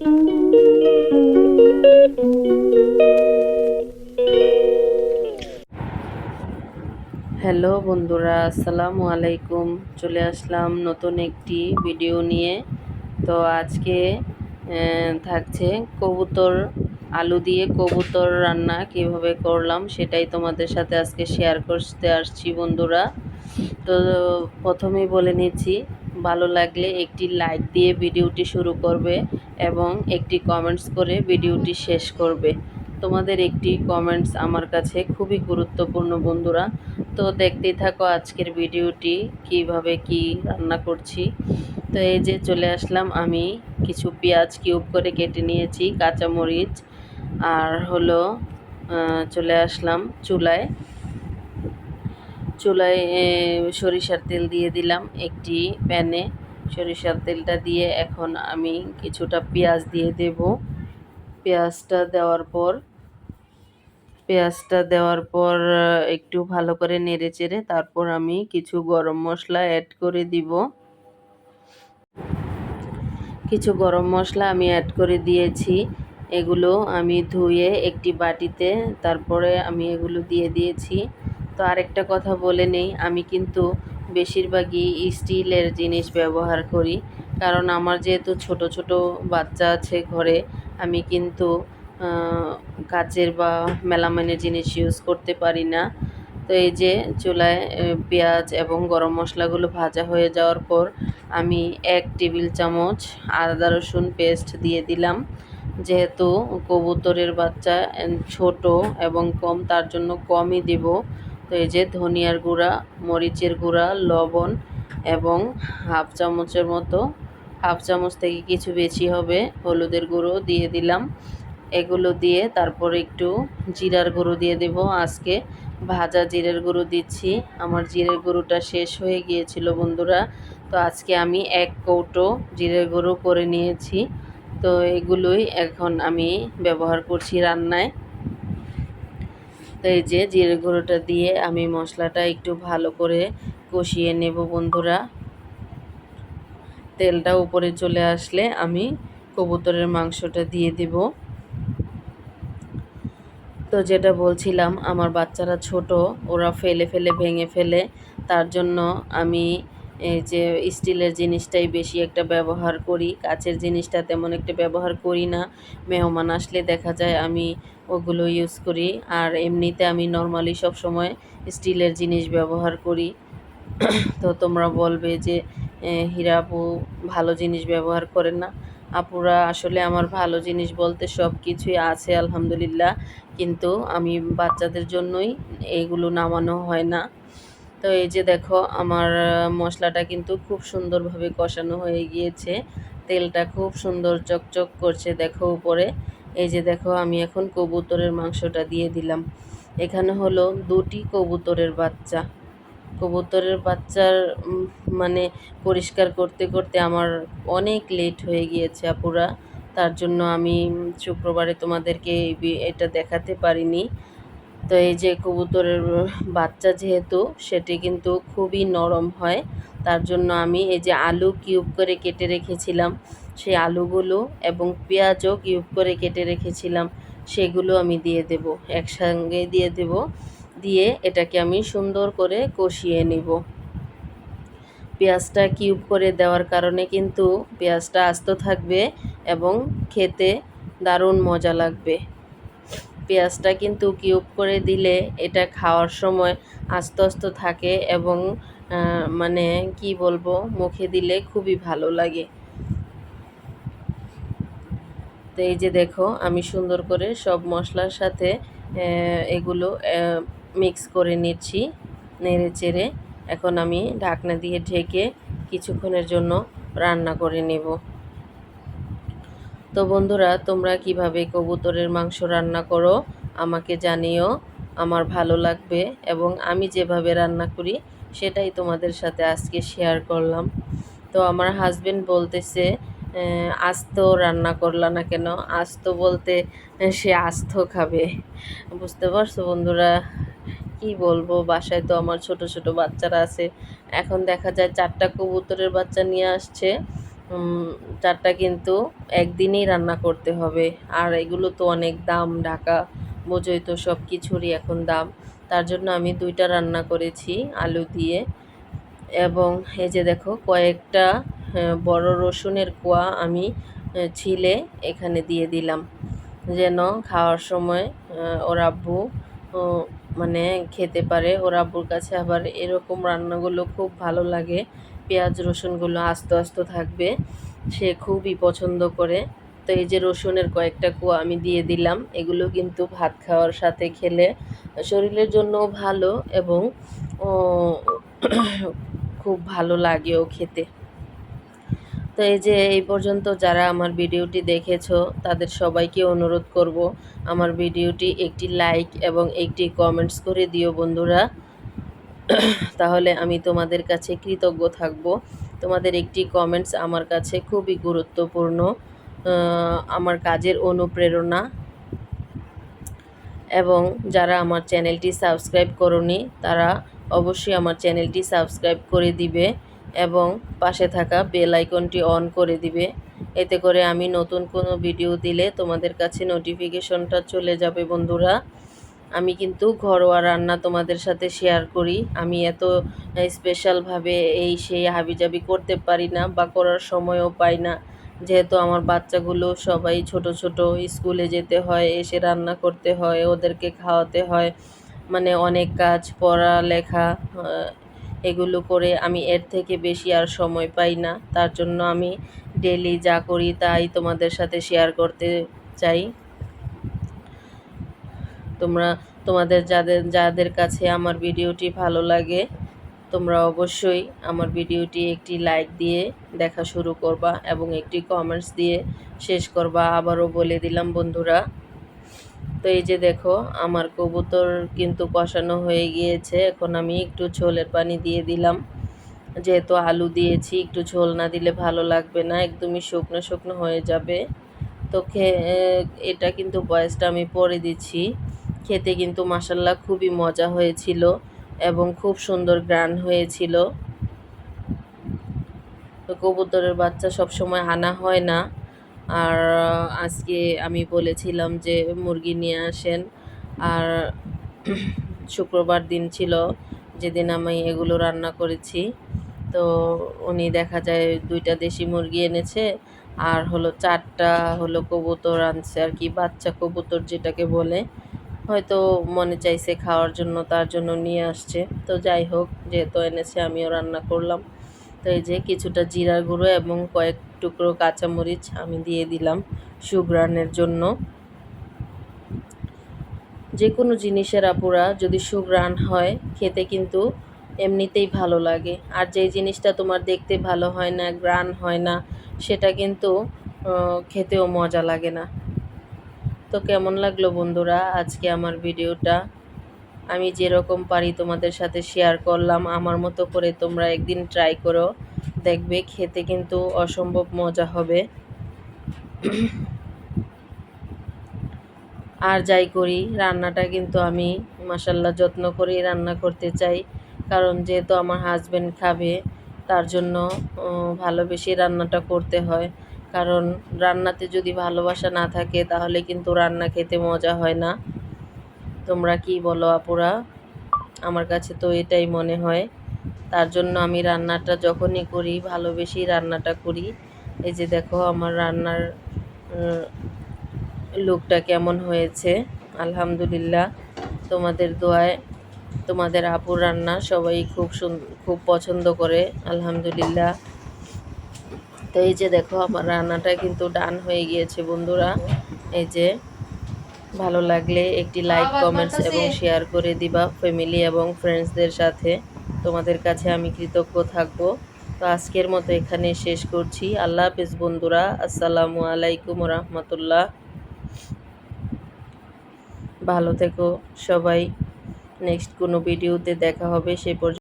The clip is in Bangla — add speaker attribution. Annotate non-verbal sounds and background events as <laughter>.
Speaker 1: হ্যালো বন্ধুরা, আসসালামু আলাইকুম। চলে আসলাম নতুন একটি ভিডিও নিয়ে। তো আজকে থাকছে কবুতর, আলু দিয়ে কবুতর রান্না কীভাবে করলাম সেটাই তোমাদের সাথে আজকে শেয়ার করতে আসছি বন্ধুরা। তো প্রথমেই বলে নিচ্ছি ভালো লাগলে একটি লাইক দিয়ে ভিডিওটি শুরু করবে এবং একটি কমেন্টস করে ভিডিওটি শেষ করবে। তোমাদের একটি কমেন্টস আমার কাছে খুবই গুরুত্বপূর্ণ, বন্ধুরা। তো দেখতেই থাকো আজকের ভিডিওটি কীভাবে কি রান্না করছি। তো এই যে চলে আসলাম আমি, কিছু পেঁয়াজ কিউব করে কেটে নিয়েছি, কাঁচামরিচ। আর হলো চলে আসলাম চুলায়। চুলায় সরিষার তেল দিয়ে দিলাম একটি প্যানে। সরিষার তেলটা দিয়ে এখন আমি কিছুটা পেঁয়াজ দিয়ে দেব। পেঁয়াজটা দেওয়ার পর, পেঁয়াজটা দেওয়ার পর একটু ভালো করে নেড়ে চেড়ে তারপর আমি কিছু গরম মশলা অ্যাড করে দিব। কিছু গরম মশলা আমি অ্যাড করে দিয়েছি। এগুলো আমি ধুয়ে একটি বাটিতে, তারপরে আমি এগুলো দিয়ে দিয়েছি। তো আরেকটা কথা বলে নেই, আমি কিন্তু বেশিরভাগই স্টিলের জিনিস ব্যবহার করি। কারণ আমার যেহেতু ছোট ছোট বাচ্চা আছে ঘরে, আমি কিন্তু কাচের বা মেলামাইনের জিনিস ইউজ করতে পারি না। তো এই যে চুলায় পেঁয়াজ এবং গরম মশলাগুলো ভাজা হয়ে যাওয়ার পর আমি এক টেবিল চামচ আদা রসুন পেস্ট দিয়ে দিলাম। যেহেতু কবুতরের বাচ্চা ছোট এবং কম, তার জন্য কমই দেব। তো এই যে ধনিয়ার গুঁড়া, মরিচের গুঁড়া, লবণ এবং হাফ চামচের মতো, হাফ চামচ থেকে কিছু বেশি হবে হলুদের গুঁড়ো দিয়ে দিলাম। এগুলো দিয়ে তারপর একটু জিরার গুঁড়ো দিয়ে দেব। আজকে ভাজা জিরের গুঁড়ো দিচ্ছি। আমার জিরের গুঁড়োটা শেষ হয়ে গিয়েছিল বন্ধুরা। তো আজকে আমি এক কৌটো জিরের গুঁড়ো করে নিয়েছি। তো এগুলোই এখন আমি ব্যবহার করছি রান্নায়। তো এই যে জিরে গুঁড়োটা দিয়ে আমি মশলাটা একটু ভালো করে কষিয়ে নেব বন্ধুরা। তেলটা উপরে চলে আসলে আমি কবুতরের মাংসটা দিয়ে দেব। তো যেটা বলছিলাম, আমার বাচ্চারা ছোট, ওরা ফেলে ফেলে, ভেঙে ফেলে, তার জন্য আমি এই যে স্টিলের জিনিসটাই বেশি একটা ব্যবহার করি, কাচের জিনিসটা তেমন একটা ব্যবহার করি না। মেহমান আসলে দেখা যায় আমি ওগুলো ইউজ করি, আর এমনিতে আমি নর্মালি সব সময় স্টিলের জিনিস ব্যবহার করি। তো তোমরা বলবে যে হীরা আপু ভালো জিনিস ব্যবহার করেন না। আপুরা আসলে আমার ভালো জিনিস বলতে সব কিছুই আছে, আলহামদুলিল্লাহ। কিন্তু আমি বাচ্চাদের জন্যই এগুলো নামানো হয় না। তো এই যে দেখো, আমার মশলাটা কিন্তু খুব সুন্দরভাবে কষানো হয়ে গিয়েছে। তেলটা খুব সুন্দর চকচক করছে দেখো উপরে। এই যে দেখো, আমি এখন কবুতরের মাংসটা দিয়ে দিলাম। এখানে হলো দুটি কবুতরের বাচ্চা। কবুতরের বাচ্চার মানে পরিষ্কার করতে করতে আমার অনেক লেট হয়ে গিয়েছে আপুরা। তার জন্য আমি শুক্রবারে তোমাদেরকে এটা দেখাতে পারিনি। তো এই যে কবুতরের বাচ্চা যেহেতু, সেটি কিন্তু খুবই নরম হয়। তার জন্য আমি এই যে আলু কিউব করে কেটে রেখেছিলাম, সেই আলুগুলো এবং পেঁয়াজও কিউব করে কেটে রেখেছিলাম, সেগুলো আমি দিয়ে দেব, একসঙ্গে দিয়ে দেব, দিয়ে এটাকে আমি সুন্দর করে কষিয়ে নেব। পেঁয়াজটা কিউব করে দেওয়ার কারণে কিন্তু পেঁয়াজটা আস্ত থাকবে এবং খেতে দারুণ মজা লাগবে। পেঁয়াজটা কিন্তু কিউব করে দিলে এটা খাওয়ার সময় আস্তে আস্তে থাকে এবং মানে কি বলব, মুখে দিলে খুবই ভালো লাগে। তো এই যে দেখো, আমি সুন্দর করে সব মশলার সাথে এগুলো মিক্স করে নিচ্ছি, নেড়ে চেড়ে। এখন আমি ঢাকনা দিয়ে ঢেকে কিছুক্ষণের জন্য রান্না করে নেব। তো বন্ধুরা, তোমরা কীভাবে কবুতরের মাংস রান্না করো আমাকে জানিও, আমার ভালো লাগবে এবং আমি যেভাবে রান্না করি সেটাই তোমাদের সাথে আজকে শেয়ার করলাম। তো আমার হাজবেন্ড বলতেছে আস্ত রান্না করলা না কেন? আস্ত বলতে সে আস্ত খাবে। বুঝতে পারছ বন্ধুরা? কি বলব, বাসায় তো আমার ছোট ছোট বাচ্চারা আছে। এখন দেখা যায় চারটা কবুতরের বাচ্চা নিয়ে আসছে। চারটা কিন্তু একদিনেই রান্না করতে হবে। আর এগুলো তো অনেক দাম, ঢাকা বোঝোই তো সব কিছুরই এখন দাম। তার জন্য আমি দুইটা রান্না করেছি, আলু দিয়ে। এবং এই যে দেখো, কয়েকটা বড় রসুনের কোয়া আমি ছিলে এখানে দিয়ে দিলাম। যেন খাওয়ার সময় ওর আব্বু মানে খেতে পারে। ওর আব্বুর কাছে আবার এরকম রান্নাগুলো খুব ভালো লাগে। পেঁয়াজ রসুনগুলো আস্তে আস্তে থাকবে, সে খুবই পছন্দ করে। তো এই যে রসুনের কয়েকটা কুয়া আমি দিয়ে দিলাম, এগুলো কিন্তু ভাত খাওয়ার সাথে খেলে শরীরের জন্যও ভালো এবং খুব ভালো লাগেও খেতে। তো এই যে এই পর্যন্ত যারা আমার ভিডিওটি দেখেছ, তাদের সবাইকে অনুরোধ করব, আমার ভিডিওটি একটি লাইক এবং একটি কমেন্টস করে দিও বন্ধুরা। তাহলে আমি তোমাদের কাছে কৃতজ্ঞ থাকব। তোমাদের একটি কমেন্টস আমার কাছে খুবই গুরুত্বপূর্ণ আমার কাজের অনুপ্রেরণা। এবং যারা আমার চ্যানেলটি সাবস্ক্রাইব করনি, তারা অবশ্যই আমার চ্যানেলটি সাবস্ক্রাইব করে দিবে এবং পাশে থাকা বেল আইকনটি অন করে দিবে। এতে করে আমি নতুন কোনো ভিডিও দিলে তোমাদের কাছে নোটিফিকেশনটা চলে যাবে বন্ধুরা। আমি কিন্তু ঘরোয়া রান্না তোমাদের সাথে শেয়ার করি। আমি এত স্পেশালভাবে এই সেই হাবিজাবি করতে পারি না বা করার সময়ও পাই না। যেহেতু আমার বাচ্চাগুলো সবাই ছোট ছোট স্কুলে যেতে হয় এসে রান্না করতে হয় ওদেরকে খাওয়াতে হয় মানে অনেক কাজ পড়ালেখা আহ, এগুলো করে আমি এর থেকে বেশি আর সময় পাই না। তার জন্য আমি ডেলি যা করি তাই তোমাদের সাথে শেয়ার করতে চাই। তোমরা তোমাদের যাদের যাদের কাছে আমার ভিডিওটি ভালো লাগে, তোমরা অবশ্যই আমার ভিডিওটি একটি লাইক দিয়ে দেখা শুরু করবা এবং একটি কমেন্টস দিয়ে শেষ করবা। আবারও বলে দিলাম বন্ধুরা। তো এই যে দেখো, আমার কবুতর কিন্তু কষানো হয়ে গিয়েছে। এখন আমি একটু ঝোলের পানি দিয়ে দিলাম। যেহেতু আলু দিয়েছি, একটু ঝোল না দিলে ভালো লাগবে না, একদমই শুকনো শুকনো হয়ে যাবে। তো এটা কিন্তু বয়সটা আমি পরে দিচ্ছি। খেতে কিন্তু মাসাল্লাহ খুবই মজা হয়েছিল এবং খুব সুন্দর গ্রান হয়েছিল। তো কবুতরের বাচ্চা সব সময় আনা হয় না। আর আজকে আমি বলেছিলাম যে মুরগি নিয়ে আসেন। আর <clears throat> শুক্রবার দিন ছিল, যেদিন আমি এগুলো রান্না করেছি। তো উনি দেখা যায় দুইটা দেশি মুরগি এনেছে, আর হলো চারটা হলো কবুতর আনছে আর কি, বাচ্চা কবুতর যেটাকে বলে। হয়তো মনে চাইছে খাওয়ার জন্য, তার জন্য নিয়ে আসছে। তো যাই হোক, যেহেতু এনেছে, আমিও রান্না করলাম। তো এই যে কিছুটা জিরার গুঁড়ো এবং কয়েক টুকরো কাঁচামরিচ আমি দিয়ে দিলাম সুগ্রানের জন্য। যে কোনো জিনিসের আপুরা যদি সুগ্রান হয়, খেতে কিন্তু এমনিতেই ভালো লাগে। আর যেই জিনিসটা তোমার দেখতে ভালো হয় না গ্রান হয় না, সেটা কিন্তু খেতেও মজা লাগে না। তো কেমন লাগল বন্ধুরা আজকে আমার ভিডিওটা? আমি যেরকম পারি তোমাদের সাথে শেয়ার করলাম, আমার মতো করে তোমরা একদিন ট্রাই করো। দেখবে খেতে কিন্তু অসম্ভব মজা হবে। আর যাই করি, রান্নাটা কিন্তু আমি মাসাল্লাহ যত্ন করেই রান্না করতে চাই। কারণ যেহেতু আমার হাজব্যান্ড খাবে, তার জন্য ভালোবেসে রান্নাটা করতে হয়। কারণ রান্নাতে যদি ভালোবাসা না থাকে, তাহলে কিন্তু রান্না খেতে মজা হয় না। তোমরা কি বলো আপুরা? আমার কাছে তো এটাই মনে হয়। তার জন্য আমি রান্নাটা যখনই করি, ভালোবেসেই রান্নাটা করি। এই যে দেখো, আমার রান্নার লুকটা কেমন হয়েছে। আলহামদুলিল্লাহ। তোমাদের দোয়ায়, তোমাদের আপুর রান্না সবাই খুব খুব পছন্দ করে। আলহামদুলিল্লাহ। তো এই যে দেখো আমার রান্নাটা কিন্তু ডান হয়ে গিয়েছে বন্ধুরা। এই যে ভালো লাগলে একটি লাইক কমেন্টস এবং শেয়ার করে দিবা ফ্যামিলি এবং ফ্রেন্ডসদের সাথে। তোমাদের কাছে আমি কৃতজ্ঞ থাকব। তো আজকের মতো এখানে শেষ করছি। আল্লাহ হাফেজ বন্ধুরা। আসসালামু আলাইকুম রহমতুল্লাহ ভালো থেকো সবাই। নেক্সট কোনো ভিডিওতে দেখা হবে সে পর্যন্ত